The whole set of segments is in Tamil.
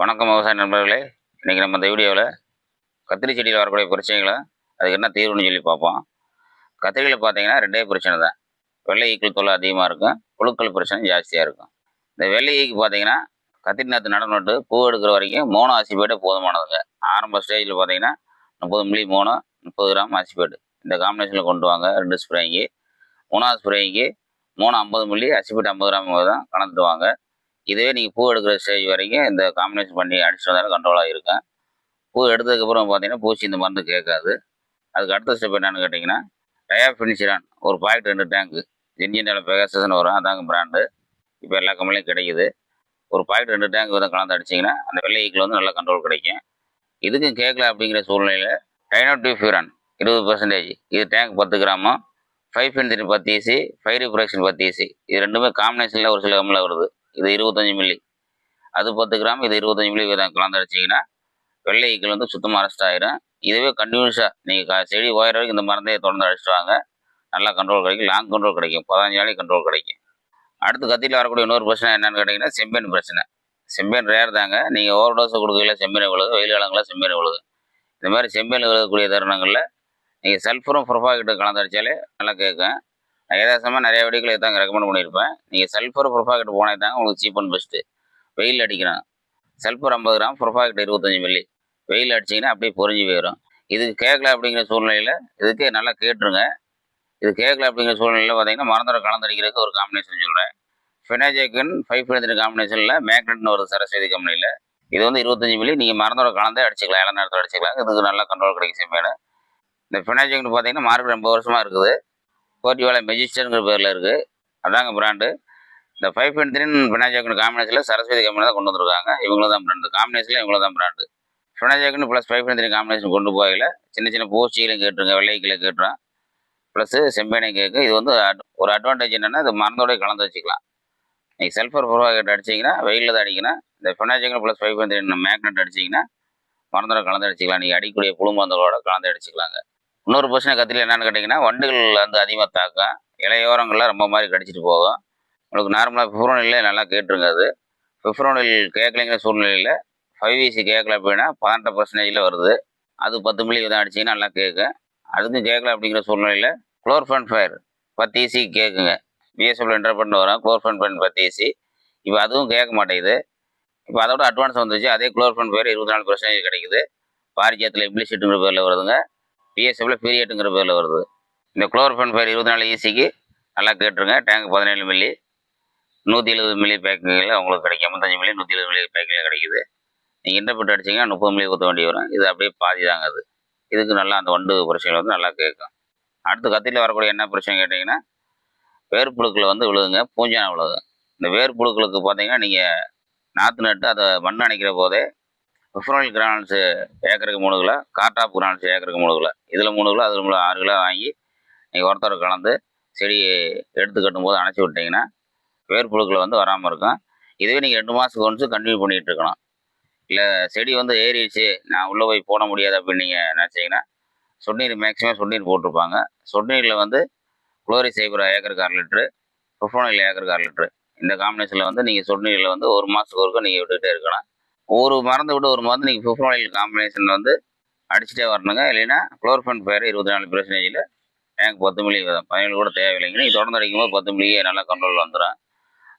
வணக்கம் விவசாய நண்பர்களே. இன்றைக்கி நம்ம இந்த வீடியோவில் கத்திரி செடியில் வரக்கூடிய பிரச்சனைகளை அதுக்கு என்ன தீர்வுன்னு சொல்லி பார்ப்போம். கத்திரியில் பார்த்தீங்கன்னா ரெண்டே பிரச்சனை தான். வெள்ளை ஈக்கள் தொல்லை அதிகமாக இருக்கும். புழுக்கள் பிரச்சனை ஜாஸ்தியாக இருக்கும். இந்த வெள்ளை ஈக்கு பார்த்தீங்கன்னா கத்திரி நாற்று நடனட்டு பூ எடுக்கிற வரைக்கும் மூணு ஆசிபேட்டே போதுமானதுங்க. ஆரம்ப ஸ்டேஜில் பார்த்தீங்கன்னா முப்பது மில்லி மூணு முப்பது கிராம் ஆசிபேட்டு இந்த காம்பினேஷனில் கொண்டு வாங்க. ரெண்டு ஸ்ப்ரேங்கு மூணாவது ஸ்ப்ரேயிங்கு மூணு ஐம்பது மில்லி அசிபேட் ஐம்பது கிராம் தான் கலந்துட்டு வாங்க. இதுவே நீங்கள் பூ எடுக்கிற ஸ்டேஜ் வரைக்கும் இந்த காம்பினேஷன் பண்ணி அடிச்சுட்டு வந்தாலும் கண்ட்ரோலாக இருக்கும். பூ எடுத்ததுக்கப்புறம் பார்த்தீங்கன்னா பூச்சி இந்த மருந்து கேட்காது. அதுக்கு அடுத்த ஸ்டெப் என்னென்னு கேட்டிங்கன்னா டயாஃபினிசிரான் ஒரு பாக்கெட் ரெண்டு டேங்க்கு ஜின்ஜினில் பெகாசஸ்னு வரும். அதாங்க பிராண்டு இப்போ எல்லா கம்பெனிலையும் கிடைக்குது. ஒரு பாக்கெட் ரெண்டு டேங்க் விதம் கலந்து அடிச்சிங்கன்னா அந்த வெள்ளை ஈக்கில் வந்து நல்ல கண்ட்ரோல் கிடைக்கும். இதுக்கும் கேட்கல அப்படிங்கிற சூழ்நிலையில் டைனோட்டிஃபியூரான் இருபது பர்சன்டேஜ் இது டேங்க் பத்து கிராமம் ஃபைவ் ஃபின்திரி பத்து ஈசி ஃபைவ் ரிப்ரேஷன் பத்து ஈசி இது ரெண்டுமே காம்பினேஷனில் ஒரு சில கம்மில் வருது. இது இருபத்தஞ்சி மில்லி. அது பத்து கிராம் இது இருபத்தஞ்சி மில்லி விதம் கலந்து அடிச்சிங்கன்னா வெள்ளை ஈக்கள் வந்து சுத்தமாக அரெஸ்ட் ஆயிரும். இதுவே கண்டினியூஸாக நீங்கள் செடி ஓயிற வரைக்கும் இந்த மருந்தை தொடர்ந்து அடிச்சுட்டு வாங்க. நல்லா கண்ட்ரோல் கிடைக்கும். லாங் கண்ட்ரோல் கிடைக்கும். பதினஞ்சு நாளைக்கு கண்ட்ரோல் கிடைக்கும். அடுத்து கத்தியில் வரக்கூடிய இன்னொரு பிரச்சனை என்னென்னு கேட்டிங்கன்னா செம்பேன் பிரச்சனை. செம்பேன் ரேர் தாங்க. நீங்கள் ஓவர் டோஸ் கொடுக்கல செம்மீன் விழுகு வெயில் காலங்களில் செம்பேன் விழுகு இந்த மாதிரி செம்பேன் விழுகக்கூடிய தருணங்களில் நீங்கள் சல்ஃபரும் ப்ரொஃபாகிட்ட கலந்து அடித்தாலே நல்லா கேட்கும். நான் நிறைய வீடியோக்கள் இதாங்க ரெக்கமெண்ட் பண்ணியிருப்பேன். நீங்கள் சல்ஃபர் ப்ரொஃபாகிட்ட போனே தாங்க உங்களுக்கு சீப் அண்ட் பெஸ்ட்டு வெயில் அடிக்கணும் சல்ஃபர் ஐம்பது கிராம் ப்ரொஃபாகிட்ட இருபத்தஞ்சி மில்லி வெயில் அடிச்சிங்கன்னா அப்படியே பொறிஞ்சு போயிடும் இதுக்கு கேட்கல அப்படிங்கிற சூழ்நிலையில் இதுக்கு நல்லா கேட்டுருங்க. இது கேட்கல அப்படிங்கிற சூழ்நிலையில் பார்த்தீங்கன்னா மறந்துட கலந்தடிக்கிறதுக்கு ஒரு காம்பினேஷன் சொல்கிறேன் ஃபெனாஜேக்கன் ஃபைவ் எழுந்திரி காம்பினேஷனில் மேக்னெட்னு ஒரு சரஸ்வதி கம்பெனியில் இது வந்து இருபத்தஞ்சி மில்லி நீங்கள் மறந்தோட கலந்தே அடிச்சிக்கலாம். இளம் அடிச்சிக்கலாம். இதுக்கு நல்லா கண்ட்ரோல் கிடைக்கும் செம்மேடு இந்த ஃபெனாஜேக்கன் பார்த்தீங்கன்னா மார்க்கெட் ரொம்ப வருஷமாக இருக்குது. கோட்டிவாலை மெஜிஸ்டருங்கிற பேரில் இருக்குது அதாங்க பிராண்டு இந்த ஃபைவ் பாயிண்ட் த்ரீ ஃபினாஜாக்கன் காம்பினேஷனில் சரஸ்வதி கம்பெனி தான் கொண்டு வந்திருக்காங்க. இவங்களும் தான் பிராண்டு காம்பினேஷனில் இவங்களும் தான் brand ஃபினாஜாக்கன் plus five point three combination கொண்டு போகல. சின்ன சின்ன பூச்சிகளையும் கேட்டுருங்க வெள்ளைக்கில கேட்டுரும் ப்ளஸ் செம்பேனையும் கேக்கு இது வந்து அட்- ஒரு அட்வான்டேஜ் என்னென்னா இது மருந்தோடய கலந்து வச்சுக்கலாம். நீங்கள் சல்ஃபர் ப்ரோவாகேட் அடிச்சிங்கன்னா வெயிலில் தான் அடிக்கணும். இந்த ஃபினாஜாக்கன் plus five point three magnet அடிச்சிங்கன்னா மருந்தோட கலந்து அடிச்சிக்கலாம். நீங்கள் அடிக்கக்கூடிய புழு மருந்தோட கலந்து அடிச்சிக்கலாங்க. இன்னொரு பிரச்சனை கத்திரில் என்னென்னு கேட்டிங்கன்னா வண்டுகள் வந்து அதிகமாக தாக்கும். இலையோரங்கள்லாம் ரொம்ப மாதிரி கடிச்சிட்டு போகும். உங்களுக்கு நார்மலாக ஃபிப்ரோனில் நல்லா கேட்டுருங்க அது. ஃபிப்ரோனில் கேட்கலைங்கிற சூழ்நிலையில் ஃபைவ் இசி கேட்கல அப்படின்னா பதினெட்டு பர்சன்டேஜில் வருது. அது பத்து மில்லி தான் அடிச்சிங்கன்னா நல்லா கேட்கும். அதுக்கும் கேட்கல அப்படிங்கிற சூழ்நிலையில் குளோர்ஃபன் ஃபயர் பத்து இசி கேட்குங்க. பிஎஸ்எஃப்ல என்டர் வரும். குளோர்ஃபன் ஃபயர் பத்து இசி இப்போ அதுவும் கேட்க மாட்டேங்குது. இப்போ அதோட அட்வான்ஸ் வந்துச்சு. அதே குளோர்ஃபன் ஃபயர் இருபத்தி நாலு பர்சன்டேஜ் கிடைக்குது. பாரிஜாத்தில் இம்ப்ளிசிட்டுங்கிற பேரில் வருதுங்க. பிஎஸ்எஃப்ல பீரியட்டுங்கிற பேரில் வருது. இந்த குளோர்ஃபன் ஃபயர் இருபத்தி நாலு ஈசிக்கு நல்லா கேட்டுருங்க. டேங்க் பதினேழு மில்லி நூற்றி எழுபது மில்லி பேக்கிங்கில் உங்களுக்கு கிடைக்கும். ஐம்பத்தஞ்சு மில்லி நூற்றி எழுபது மில்லி பேக்கிங்கில் கிடைக்குது. நீங்கள் இன்டர்பிட் அடிச்சிங்கன்னா முப்பது மில்லி ஊற்ற வேண்டி வரும். இது அப்படியே பாதி தாங்க அது. இதுக்கு நல்லா அந்த வண்டு பிரச்சனை வந்து நல்லா கேட்கும். அடுத்து கத்தியில் வரக்கூடிய என்ன பிரச்சனை கேட்டிங்கன்னா வேர்ப்புழுக்கில் வந்து விழுகுங்க. பூஞ்சான விழுகும். இந்த வேர்ப்புழுக்களுக்கு பார்த்தீங்கன்னா நீங்கள் நாற்று நட்டு அதை மண் அணைக்கிற போதே ஃபிஃப்ரோனில் கிரானல்ஸு ஏக்கருக்கு மூணு கிலோ கார்டாப் கிரானல்ஸ் ஏக்கருக்கு மூணு கிலோ. இதில் மூணு கிலோ அதில் மூணு ஆறு கிலோ வாங்கி நீங்கள் ஒருத்தர் கலந்து செடி எடுத்து கட்டும்போது அணைச்சி விட்டிங்கன்னா வேர்புழுக்களை வந்து வராமல் இருக்கும். இதுவே நீங்கள் ரெண்டு மாதத்துக்கு ஒன்று கண்டினியூ பண்ணிகிட்டு இருக்கணும். இல்லை செடி வந்து ஏறிடுச்சு நான் உள்ளே போய் போட முடியாது அப்படின்னு நீங்கள் நினச்சிங்கன்னா சொன்னீர் மேக்ஸிமம் சொன்னீர் போட்டிருப்பாங்க. சொன்னீரில் வந்து குளோரி சைபர் ஏக்கருக்கு அரை லிட்ரு ஃபிஃப்ரோனில் ஏக்கருக்கு அரை லிட்ரு இந்த காம்பினேஷனில் வந்து நீங்கள் சொன்னீரில் வந்து ஒரு மாதத்துக்கு ஒருக்கும் நீங்கள் விட்டுக்கிட்டே இருக்கலாம் ஒரு மருந்து விட ஒரு மருந்து நீங்கள் ஃபிஃப்ரோனில் காம்பினேஷன் வந்து அடிச்சுட்டே வரணுங்க. இல்லைன்னா குளோர்ஃபன் பேர் இருபத்தி நாலு பெர்சன்டேஜில் டேங்க் பத்து மில்லி பதினேழு கூட தேவையில்லைங்க நீங்கள் தொடர்ந்து அடிக்கும்போது பத்து மில்லியே நல்லா கண்ட்ரோல் வந்துடும்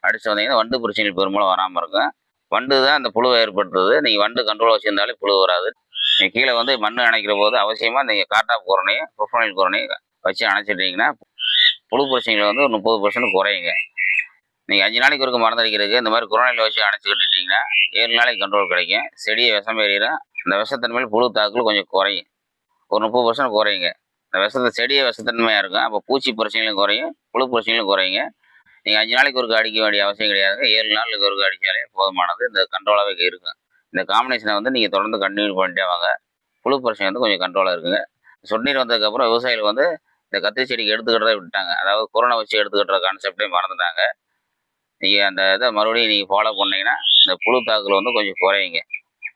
அடிச்சு வந்தீங்கன்னா வண்டு பிரச்சனைகள் பெரும்பாலும் வராமல் இருக்கும். வண்டு தான் அந்த புழுவை ஏற்படுத்துது. நீங்கள் வண்டு கண்ட்ரோல் வச்சுருந்தாலே புழு வராது. நீங்கள் கீழே வந்து மண் அணைக்கிற போது அவசியமாக நீங்கள் காட்டாப் குரணையும் ப்ரொஃபனைல் குரணையும் வச்சு அணைச்சிட்டிங்கன்னா புழு பிரச்சனைகள் வந்து ஒரு முப்பது பர்சன்ட் குறையுங்க. நீங்கள் அஞ்சு நாளைக்கு ஒருக்க மருந்து அடிக்கிறதுக்கு இந்த மாதிரி குரணையில் வச்சு அணைச்சி கட்டிட்டீங்கன்னா ஏழு நாளைக்கு கண்ட்ரோல் கிடைக்கும். செடியை விஷம் ஏறிடும். அந்த விஷத்தன்மையில் புழு தாக்கல் கொஞ்சம் குறையும். ஒரு முப்பது பர்சன்ட் குறையுங்க. இந்த விஷத்தை செடியை விஷத்தன்மையாக இருக்கும். அப்போ பூச்சி பிரச்சனைகளும் குறையும். புழு பிரச்சனைகளும் குறையுங்க. நீங்கள் அஞ்சு நாளைக்கு ஒருக்க அடிக்க வேண்டிய அவசியம் கிடையாதுங்க ஏழு நாளுக்கு ஒருக்க அடித்தாலே போதுமானது. இந்த கண்ட்ரோலாகவே இருக்கும். இந்த காம்பினேஷனை வந்து நீங்கள் தொடர்ந்து கண்டினியூ பண்ணிட்டே வாங்க. புழு பிரச்சனை வந்து கொஞ்சம் கண்ட்ரோலாக இருக்குங்க. சொன்னீர் வந்ததுக்கப்புறம் விவசாயிகள் வந்து இந்த கத்திரி செடிக்கு எடுத்துக்கிட்டதை விட்டாங்க அதாவது கொரோனா வச்சு எடுத்துக்கிட்ட கான்செப்டே மறந்துட்டாங்க. நீங்கள் அந்த இதை மறுபடியும் நீங்கள் ஃபாலோ பண்ணிங்கன்னா இந்த புழு தாக்கல் வந்து கொஞ்சம் குறையுங்க.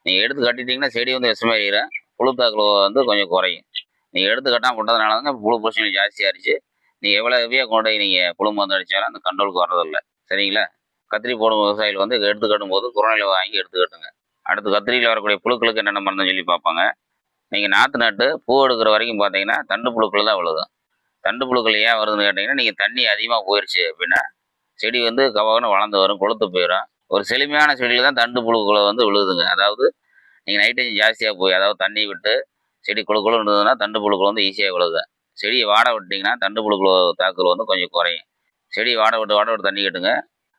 நீங்கள் எடுத்து கட்டிட்டீங்கன்னா செடி வந்து விஷமாயிரும் புழு தாக்கல் வந்து கொஞ்சம் குறையும். நீங்கள் எடுத்து கட்டாமல் போட்டதுனால தாங்க புழு பிரச்சனை ஜாஸ்தியாகிடுச்சு நீங்கள் எவ்வளோ கொண்டு போய் நீங்கள் புழு மருந்து அடித்தாலும் அந்த கண்ட்ரோலுக்கு வரதில்லை சரிங்களா? கத்திரி போடும் விவசாயிகள் வந்து எடுத்து கட்டும் போது வாங்கி எடுத்து கட்டுங்க. அடுத்து கத்திரியில் வரக்கூடிய புழுக்களுக்கு என்னென்ன மருந்துன்னு சொல்லி பார்ப்பாங்க. நீங்கள் நாற்று நட்டு பூ எடுக்கிற வரைக்கும் பார்த்தீங்கன்னா தண்டு புழுக்கள் தான் விழுகும். தண்டு புழுக்கள் ஏன் வருதுன்னு கேட்டிங்கன்னா நீங்கள் தண்ணி அதிகமாக போயிடுச்சு அப்படின்னா செடி வந்து கவகன்னு வளர்ந்து வரும் கொளுத்து போயிடும் ஒரு செழுமையான செடியில் தான் தண்டு புழுக்களை வந்து விழுதுங்க. அதாவது நீங்கள் நைட்டு ஜாஸ்தியாக போய் அதாவது தண்ணி விட்டு செடி குழு குழு இருந்ததுன்னா தண்டு புழுக்கள் வந்து ஈஸியாக விழுது. செடியை வாட விட்டிங்கன்னா தண்டு புழுக்கள் தாக்குதல் வந்து கொஞ்சம் குறையும். செடி வாட விட்டு வாட விட்டு தண்ணி கட்டுங்க.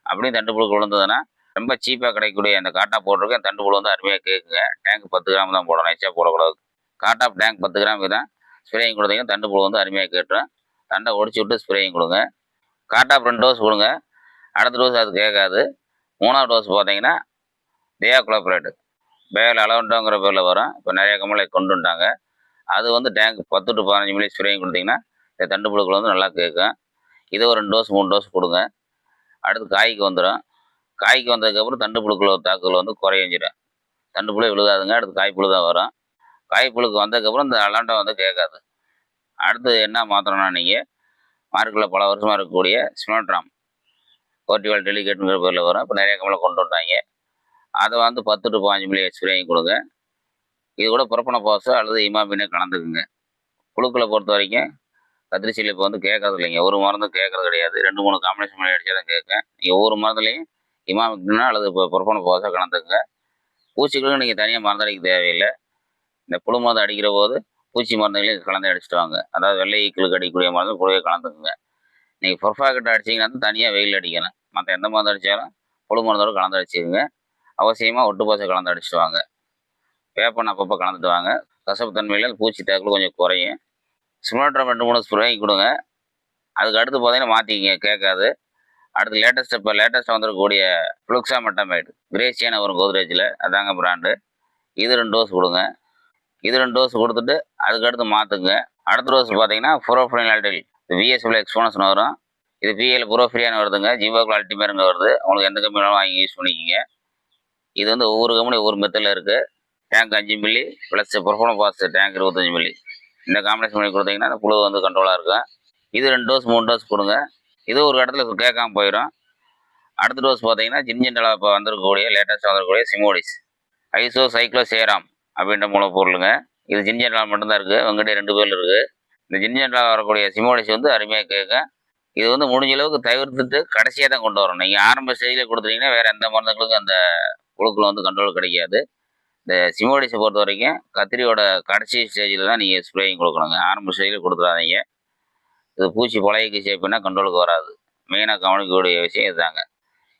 அப்படியும் தண்டு புழுக்கள் விழுந்ததுன்னா ரொம்ப சீப்பாக கிடைக்கக்கூடிய அந்த காட்டா போட்டிருக்கேன் தண்டு புழு வந்து அருமையாக கேட்குங்க டேங்க் பத்து கிராம் தான் போடணும். எச்சா போடக்கூடாது. காட்டா டேங்க் பத்து கிராம் தான் ஸ்ப்ரேயிங் கொடுத்தீங்கன்னா தண்டு புழு வந்து அருமையாக கேட்டுரும். தண்டை ஒடிச்சு விட்டு ஸ்ப்ரேயிங் கொடுங்க. காட்டாப் ரெண்டு டோஸ் கொடுங்க. அடுத்த டோஸ் அது கேட்காது. மூணாவது டோஸ் பார்த்தீங்கன்னா தியாகுளோபரேட்டு பேல் அளவுண்டோங்கிற பேரில் வரும். இப்போ நிறைய கம்பளை கொண்டு வந்துட்டாங்க அது வந்து டேங்க் பத்து டு பதினஞ்சு மில்லி ஸ்ப்ரேயும் கொடுத்தீங்கன்னா இந்த தண்டு புழுக்கள் வந்து நல்லா கேட்கும். இதை ஒரு ரெண்டு டோஸ் மூணு டோஸ் கொடுங்க. அடுத்து காய்க்கு வந்துடும். காய்க்கு வந்ததுக்கப்புறம் தண்டு புழுக்கள் தாக்குதல் வந்து குறையஞ்சிடும் தண்டு புழு விழுகாதுங்க அடுத்து காய் புழு தான் வரும். காய் புழுக்கு வந்ததுக்கப்புறம் இந்த அலாண்டம் வந்து கேட்காது. அடுத்து என்ன மாத்திரம்னா நீங்கள் மார்க்கெட்டில் பல வருஷமாக இருக்கக்கூடிய ஸ்மோட்ராம் கோர்டிவால் டெலிகேட்டுங்கிற பேரில் வரும். இப்போ நிறைய கம்பளை கொண்டு வந்தாங்க. அதை வந்து பத்து டு பாஞ்சு மில்லி ஸ்ப்ரேயிங் கொடுங்க. இது கூட புறப்பண பாசு அல்லது இமாமினே கலந்துக்குங்க. புழுக்களை பொறுத்த வரைக்கும் கத்திரிச்சியில் இப்போ வந்து கேட்கறது இல்லைங்க. ஒரு மருந்து கேட்கறது கிடையாது. ரெண்டு மூணு காம்பினேஷன் பண்ணி அடிச்சா தான் கேட்கேன் நீங்கள் ஒவ்வொரு மருந்துலையும் இமாமிக்னா அல்லது இப்போ புறப்பண பாசை கலந்துக்குங்க. பூச்சிகளுக்கு நீங்கள் தனியாக மருந்து அடிக்க தேவையில்லை. இந்த புழு மருந்து அடிக்கிற போது பூச்சி மருந்துகளையும் கலந்து அடிச்சுட்டு வாங்க. அதாவது வெள்ளை ஈக்களுக்கு அடிக்கக்கூடிய மருந்து கூடவே கலந்துக்குங்க. நீங்கள் பொர்ஃபாக்கிட்ட அடிச்சிங்கன்னா தனியாக வெயில் அடிக்கணும். மற்ற எந்த மருந்து அடித்தாலும் புழு மருந்தோடு கலந்து அடிச்சுக்கோங்க அவசியமாக ஒட்டு பாசை கலந்து அடிச்சுட்டு வாங்க வேப்பன் அப்பப்போ கலந்துட்டு வாங்க. கசப்பு தன்மையில் பூச்சி தாக்கல் கொஞ்சம் குறையும். சிமுலேட்டர் ரெண்டு மூணு ஸ்ப்ரே கொடுங்க. அதுக்கு அடுத்து பார்த்தீங்கன்னா மாற்றிக்கிங்க கேட்காது. அடுத்து லேட்டஸ்ட் இப்போ லேட்டஸ்ட்டாக வந்துருக்கக்கூடிய ஃப்ளுக்ஸா மெட்டமைடு. கிரேசியான வரும் கோத்ரேஜில் அதாங்க பிராண்டு இது ரெண்டு டோஸ் கொடுங்க. இது ரெண்டு டோஸ் கொடுத்துட்டு அதுக்கு அடுத்து மாற்றுங்க அடுத்த டோஸ் பார்த்தீங்கன்னா ஃபுரோஃபினால்டில் விஎஸ்எல் எக்ஸ்போனஸ்னு வரும். இது பிஎல் ப்ரோ ஃப்ரீயான வருதுங்க. ஜீவோக்குள் அல்டிமேருங்க வருது. உங்களுக்கு எந்த கம்பெனினாலும் வாங்கி யூஸ் பண்ணிக்கிங்க. இது வந்து ஒவ்வொரு கம்பெனி ஒவ்வொரு மெத்தடில் இருக்குது டேங்க் அஞ்சு மில்லி ப்ளஸ் பர்ஃபார்ம பாஸ் டேங்க் இருபத்தஞ்சு மில்லி இந்த காம்பினேஷன் பண்ணி கொடுத்தீங்கன்னா அந்த புழு வந்து கண்ட்ரோலாக இருக்கும். இது ரெண்டு டோஸ் மூணு டோஸ் கொடுங்க. இது ஒரு இடத்துல கேட்காம போயிடும். அடுத்த டோஸ் பார்த்தீங்கன்னா ஜின்ஜென்டலா இப்போ வந்திருக்கக்கூடிய லேட்டஸ்ட் வந்திருக்கக்கூடிய சிமோடிஸ் ஐசோ சைக்ளோ சேராம் அப்படின்ற மூலப்பொருளுங்க இது ஜின்ஜென்டலா மட்டும்தான் இருக்குது உங்ககிட்ட ரெண்டு பேர் இருக்குது இந்த ஜின்ஜென்டலா வரக்கூடிய சிமோடிஸ் வந்து அருமையாக கேட்கும் இது வந்து முடிஞ்ச அளவுக்கு தவிர்த்துட்டு கடைசியாக தான் கொண்டு வரணும். நீங்கள் ஆரம்ப ஸ்டேஜில் கொடுத்துட்டீங்கன்னா வேறு எந்த மருந்துகளுக்கும் அந்த புழுக்கள் வந்து கண்ட்ரோல் கிடைக்காது. இந்த சிமோடிஸை பொறுத்த வரைக்கும் கத்திரியோட கடைசி ஸ்டேஜில் தான் நீங்கள் ஸ்ப்ரேயிங் கொடுக்கணுங்க. ஆரம்ப ஸ்டேஜில் கொடுத்துடாதீங்க. இது பூச்சி பழகிக்கு சேப்பினா கண்ட்ரோலுக்கு வராது. மெயினாக கவனிக்கக்கூடிய விஷயம் இதுதாங்க.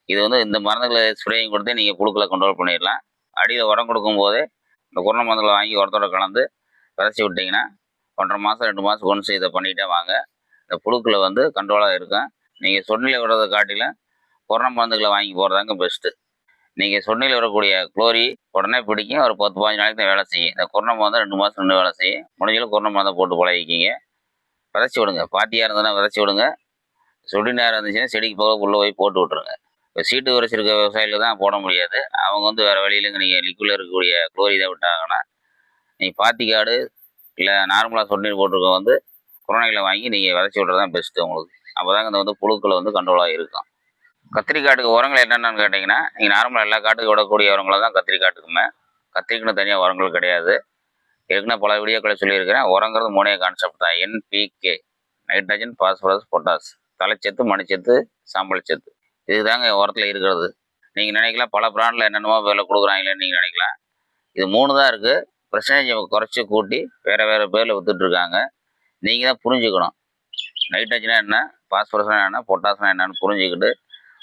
இது வந்து இந்த மருந்துகளை ஸ்ப்ரேயிங் கொடுத்து நீங்கள் புழுக்களை கண்ட்ரோல் பண்ணிடலாம். அடியில் உரம் கொடுக்கும்போதே இந்த கொரோனா மருந்துகளை வாங்கி உரத்தோட கலந்து விதைச்சி விட்டிங்கன்னா ஒன்றரை மாதம் ரெண்டு மாதம் ஒன்ஸ் இதை பண்ணிகிட்டே வாங்க. இந்த புழுக்களை வந்து கண்ட்ரோலாக இருக்கும். நீங்கள் சொன்னில் விடுறதை காட்டிலும் கொரோனா மருந்துகளை வாங்கி போகிறதாங்க பெஸ்ட்டு நீங்கள் சொன்னில் வரக்கூடிய குளோரி உடனே பிடிக்கும் ஒரு பத்து பதினஞ்சு நாளைக்கு தான் வேலை செய்யும். இந்த கொரோனா மருந்து ரெண்டு மாதம் ரெண்டு வேலை செய்யும். முடிஞ்சாலும் கொரோனா மருந்தை போட்டு பழகிக்கிங்க. விதைச்சி விடுங்க. பாட்டியாக இருந்ததுன்னா விதைச்சி விடுங்க. சுடி நேரம் இருந்துச்சுன்னா செடிக்கு போக உள்ளே போய் போட்டு விட்ருங்க இப்போ சீட்டு உரைச்சிருக்க விவசாயிகள் தான் போட முடியாது. அவங்க வந்து வேறு வழியிலங்க நீங்கள் லிக்விடில் இருக்கக்கூடிய குளோரி இதை விட்டாங்கன்னா நீங்கள் பாத்தி காடு இல்லை நார்மலாக சொன்னீர் போட்டிருக்க வந்து குரோனைகளை வாங்கி நீங்கள் விதைச்சி விட்றது தான் பெஸ்ட்டு உங்களுக்கு. அப்போ தான் இந்த வந்து புழுக்களை வந்து கண்ட்ரோலாக இருக்கும். கத்திரிக்காட்டுக்கு உரங்கள் என்னென்னு கேட்டிங்கன்னா நீங்கள் நார்மலாக எல்லா காட்டுக்கு விடக்கூடிய உரங்களை தான் கத்திரிக்காட்டுக்குமே கத்திரிக்குன்னு தனியாக உரங்கள் கிடையாது. ஏற்கனவே பல வீடியோக்களை சொல்லியிருக்கிறேன் உரங்கிறது மூணே கான்செப்ட் தான். என்பிகே நைட்ரஜன் பாஸ்பரஸ் பொட்டாஸ் தலைச்சத்து மணிச்சத்து சாம்பல் சத்து. இதுதாங்க உரத்தில் இருக்கிறது. நீங்கள் நினைக்கலாம் பல பிராண்டில் என்னென்னமோ விலை கொடுக்குறாங்களேன்னு நீங்கள் நினைக்கலாம். இது மூணு தான் இருக்குது பிரச்சனை குறைச்சி கூட்டி வேறு வேறு பேரில் விற்றுட்ருக்காங்க நீங்கள் தான் புரிஞ்சுக்கணும். நைட்ரஜனா என்ன? பாஸ்பரஸ்னா என்ன? பொட்டாஸ்னா என்னன்னு புரிஞ்சுக்கிட்டு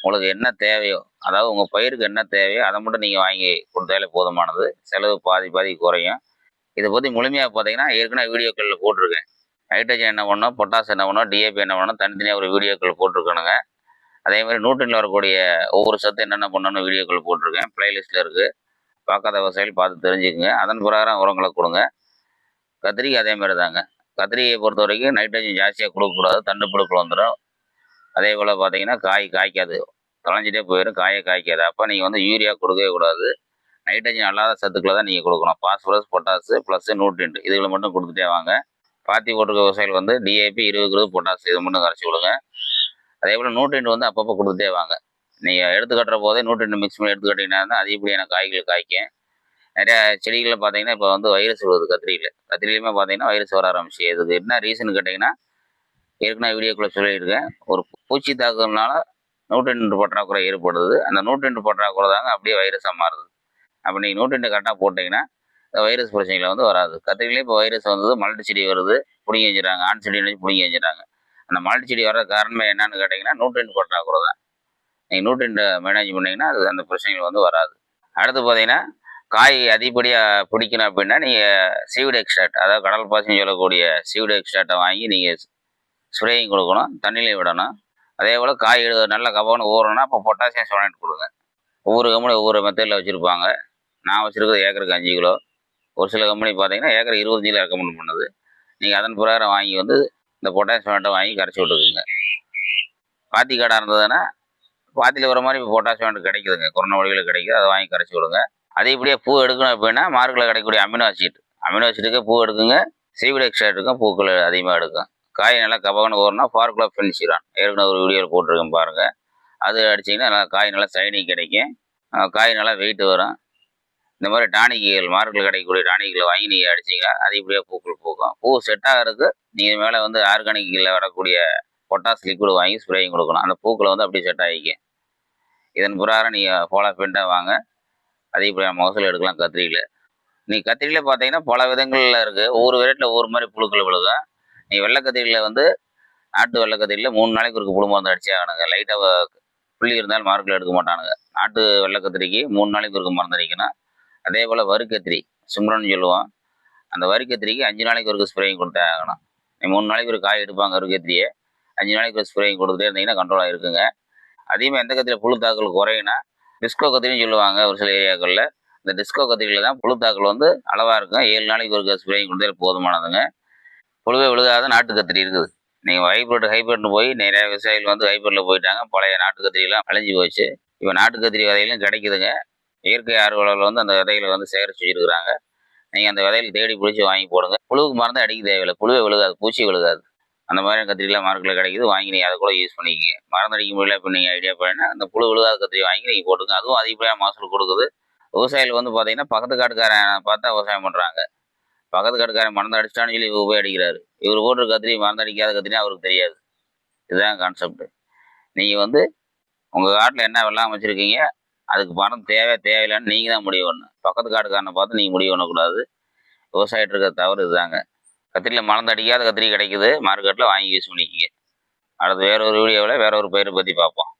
உங்களுக்கு என்ன தேவையோ அதாவது உங்கள் பயிருக்கு என்ன தேவையோ அதை மட்டும் நீங்கள் வாங்கி கொடுத்தாலே போதுமானது. செலவு பாதி பாதி குறையும். இதை பற்றி முழுமையாக பார்த்தீங்கன்னா ஏற்கனவே வீடியோக்களில் போட்டிருக்கேன். நைட்ரஜன் என்ன பண்ணணும்? பொட்டாஸ் என்ன பண்ணணும்? டிஏபி என்ன பண்ணணும்? தனித்தனியாக ஒரு வீடியோக்கள் போட்டிருக்கணுங்க. அதே மாதிரி நூற்றில் வரக்கூடிய ஒவ்வொரு சத்து என்னென்ன பண்ணணும்னு வீடியோக்கள் போட்டிருக்கேன். ப்ளேலிஸ்ட்டில் இருக்குது பார்க்காத விவசாயிகள் பார்த்து தெரிஞ்சுக்குங்க. அதன் பிரகாரம் உரங்களை கொடுங்க. கத்திரிக்காய் அதே மாதிரி தாங்க. கத்திரியை பொறுத்த வரைக்கும் நைட்ரஜன் ஜாஸ்தியாக கொடுக்கக்கூடாது தண்டு புழுக்கள் வந்துடும் அதே போல் பார்த்தீங்கன்னா காய் காய்க்காது. தொலைஞ்சிட்டே போயிடும் காயை காய்க்காது. அப்போ நீங்கள் வந்து யூரியா கொடுக்கவே கூடாது. நைட்ரஜன் அல்லாத சத்துக்களை தான் நீங்கள் கொடுக்கணும். பாஸ்பரஸ் பொட்டாசு ப்ளஸ் நியூட்ரியன்ட் இதுகளை மட்டும் கொடுத்துட்டே வாங்க. பாத்தி போட்டிருக்க விவசாயிகள் வந்து டிஏபி இருபது கிலோ பொட்டாசு இது மட்டும் கரைச்சி கொடுங்க. அதே போல் நியூட்ரியன்ட் வந்து அப்பப்போ கொடுத்துட்டே வாங்க. நீங்கள் எடுத்து கட்டுற போதே நியூட்ரியன்ட் மிக்ஸ் பண்ணி எடுத்து கட்டிங்கன்னா தான் அதிகப்படியான காய்கள் காய்க்கும். நிறையா செடிகளில் பார்த்தீங்கன்னா இப்போ வந்து வைரஸ் வருது கத்திரியில். கத்திரிலையுமே பார்த்தீங்கன்னா வைரஸ் வர ஆரம்பிச்சு. இதுக்கு என்ன ரீசன் கேட்டிங்கன்னா ஏற்கனவே வீடியோக்குள்ளே சொல்லியிருக்கேன். ஒரு பூச்சி தாக்குறதுனால நூற்றெண்டு பற்றாக்குறை ஏற்படுது. அந்த நூற்றெண்டு பற்றாக்குறை தாங்க அப்படியே வைரஸாக மாறுது. அப்போ நீங்கள் நூற்றெண்டு கரெக்டாக போட்டிங்கன்னா இந்த வைரஸ் பிரச்சனைகள் வந்து வராது. கத்திரிலேயே இப்போ வைரஸ் வந்தது மல்டி செடி வருது பிடிங்கி வச்சுறாங்க ஆண் செடி பிடிங்கி வச்சுறாங்க அந்த மல்டி செடி வர காரணமே என்னன்னு கேட்டிங்கன்னா நூற்றெண்டு பற்றாக்குறை தான். நீங்கள் நூற்றெண்டு மேனேஜ் பண்ணிங்கன்னா அது அந்த பிரச்சனைகள் வந்து வராது. அடுத்து பார்த்தீங்கன்னா காய் அதிகப்படியாக பிடிக்கணும் அப்படின்னா நீங்கள் சீவுடு எக்ஸ்ட்ராக்ட் அதாவது கடல் பாசின்னு சொல்லக்கூடிய சீவுடு எக்ஸ்ட்ராக்டை வாங்கி நீங்கள் ஸ்ப்ரேயிங் கொடுக்கணும் தண்ணியிலையும் விடணும். அதே போல் காய் எடு- நல்ல கபகன்னு ஊறணும்னா அப்போ பொட்டாசியம் சோனேட் கொடுங்க. ஒவ்வொரு கம்பெனி ஒவ்வொரு மெத்தடில் வச்சுருப்பாங்க. நான் வச்சுருக்கிறது ஏக்கருக்கு அஞ்சு கிலோ. ஒரு சில கம்பெனி பார்த்தீங்கன்னா ஏக்கர் இருபது கிலோ ரெக்கமெண்ட் பண்ணுது. நீங்கள் அதன் பிரகாரம் வாங்கி வந்து இந்த பொட்டாசியம் சோனேட்டை வாங்கி கரைச்சி விட்டுக்குங்க. பாத்தி காடாக இருந்ததுன்னா பாத்தியில் வர மாதிரி இப்போ பொட்டாசியம் கிடைக்குதுங்க. கொரோனா வழிகளில் கிடைக்குது. அதை வாங்கி கரைச்சி விடுங்க. அதே இப்படியே பூ எடுக்கணும் அப்படின்னா மார்க்கில் கிடைக்கக்கூடிய அமினோ ஆசிட். அமினோ ஆசிட்டுக்கு பூ எடுக்குங்க. சீவிட் எக்ஸ்ட்ராக்ட்டுக்கும் பூக்கள் அதிகமாக எடுக்கும். காய் நல்லா கபகன்னு ஊறினா ஃபார்குலா ஃபென்சிரான் ஏற்கனவே ஒரு வீடியோவில் போட்டிருக்கேன் பாருங்கள் அது அடிச்சிங்கன்னா நல்லா காய் நல்லா சைனிங் கிடைக்கும். காய் நல்லா வெயிட் வரும். இந்த மாதிரி டானிக்குகள் மார்க்கில் கிடைக்கக்கூடிய டானிக்குகளை வாங்கி நீங்கள் அடிச்சிங்கன்னா அது இப்படியே பூக்கள் பூக்கும். பூ செட் ஆகிறதுக்கு நீங்கள் மேலே வந்து ஆர்கானிக்கில் வரக்கூடிய பொட்டாஸ் லிக்விட் வாங்கி ஸ்ப்ரேயும் கொடுக்கணும். அந்த பூக்களை வந்து அப்படியே செட் ஆகிக்கும் இதன் பிரகாரம் நீங்கள் ஃபாலோ பண்ணிட்டு வாங்க. அதே போல் மகசூல் எடுக்கலாம் கத்திரியில் நீ கத்திரியில் பார்த்தீங்கன்னா பல விதங்களில் இருக்குது ஒவ்வொரு விரட்டில் ஒவ்வொரு மாதிரி புழுக்கள் விழுகும் நீ வெள்ளை கத்திரியில் வந்து நாட்டு வெள்ளை கத்திரியில் மூணு நாளைக்கு ஒரு குடும்பம் வந்து அடிச்சு ஆகணுங்க. லைட்டாக புள்ளி இருந்தாலும் மார்க்கில் எடுக்க மாட்டானுங்க. நாட்டு வெள்ளை கத்திரிக்கு மூணு நாளைக்கு ஒரு மருந்து அடிக்கணும். அதே போல் வறுக்கத்திரி சிம்ரன் சொல்லுவோம் அந்த வறுக்கத்திரிக்கு அஞ்சு நாளைக்கு ஒரு ஸ்ப்ரேயிங் கொடுத்தே ஆகணும். நீ மூணு நாளைக்கு ஒரு காய் எடுப்பாங்க வறுக்கத்திரியை அஞ்சு நாளைக்கு ஒரு ஸ்ப்ரேயிங் கொடுத்துட்டே இருந்தீங்கன்னா கண்ட்ரோலாக இருக்குங்க. அதிகமாக எந்த கத்திரியில் புழு தாக்கல் குறையினா டிஸ்கோ கத்திரின்னு சொல்லுவாங்க ஒரு சில ஏரியாக்களில். இந்த டிஸ்கோ கத்திரியில் தான் புழு வந்து அளவாக இருக்கும். ஏழு நாளைக்கு ஒரு ஸ்ப்ரேயிங் கொடுத்தாலே போதுமானதுங்க. புழுவே விழுகாத நாட்டு கத்திரி இருக்குது. நீங்கள் ஹைப்ரிட் ஹைப்ரிட்னு போய் நிறைய விவசாயிகள் வந்து ஹைப்ரிட்டில் போயிட்டாங்க. பழைய நாட்டு கத்திரிலாம் அழிஞ்சு போச்சு. இப்போ நாட்டு கத்திரி விதைகளும் கிடைக்குதுங்க. இயற்கை ஆர்வலர்கள் வந்து அந்த விதைகளை வந்து சேகரித்து வச்சுருக்குறாங்க. நீங்கள் அந்த விதைகளை தேடி பிடிச்சி வாங்கி போடுங்க. புழுவுக்கு மருந்து அடிக்க தேவையில்லை. புழுவே விழுகாது. பூச்சி விழுகாது. அந்த மாதிரி கத்திரிலாம் மார்க்கில் கிடைக்குது. வாங்கி நீங்கள் அதை கூட யூஸ் பண்ணிக்கிங்க. மருந்தடிக்க முடியல இப்போ நீங்கள் ஐடியா பண்ணினா அந்த புழு விழுகாத கத்திரி வாங்கி நீங்கள் போட்டுங்க அதுவும் அதிகப்படியான மகசூல் கொடுக்குது. விவசாயிகள் வந்து பார்த்தீங்கன்னா பக்கத்து காட்டுக்காரன் பார்த்தா விவசாயம் பண்ணுறாங்க பக்கத்து காட்டுக்காரன் மருந்து அடிச்சிட்டான்னு சொல்லி இவர் போய் அடிக்கிறாரு. இவர் போட்டு கத்திரி மருந்து அடிக்காத கத்திரினா அவருக்கு தெரியாது. இதுதான் கான்செப்ட் நீங்கள் வந்து உங்கள் காட்டில் என்ன வெள்ளாமல் வச்சுருக்கீங்க அதுக்கு பணம் தேவை தேவையில்லைன்னு நீங்கள் தான் முடிவு பண்ணணும். பக்கத்து காட்டுக்காரனை பார்த்து நீங்கள் முடிவு பண்ணக்கூடாது. விவசாயிட்டு இருக்கிற தவறு இதுதாங்க. கத்திரியில் மருந்து அடிக்காத கத்திரி கிடைக்குது. மார்க்கெட்டில் வாங்கி யூஸ் பண்ணிக்கிங்க. அடுத்து வேற ஒரு வீடியோவில் வேற ஒரு பயிரை பற்றி பார்ப்போம்.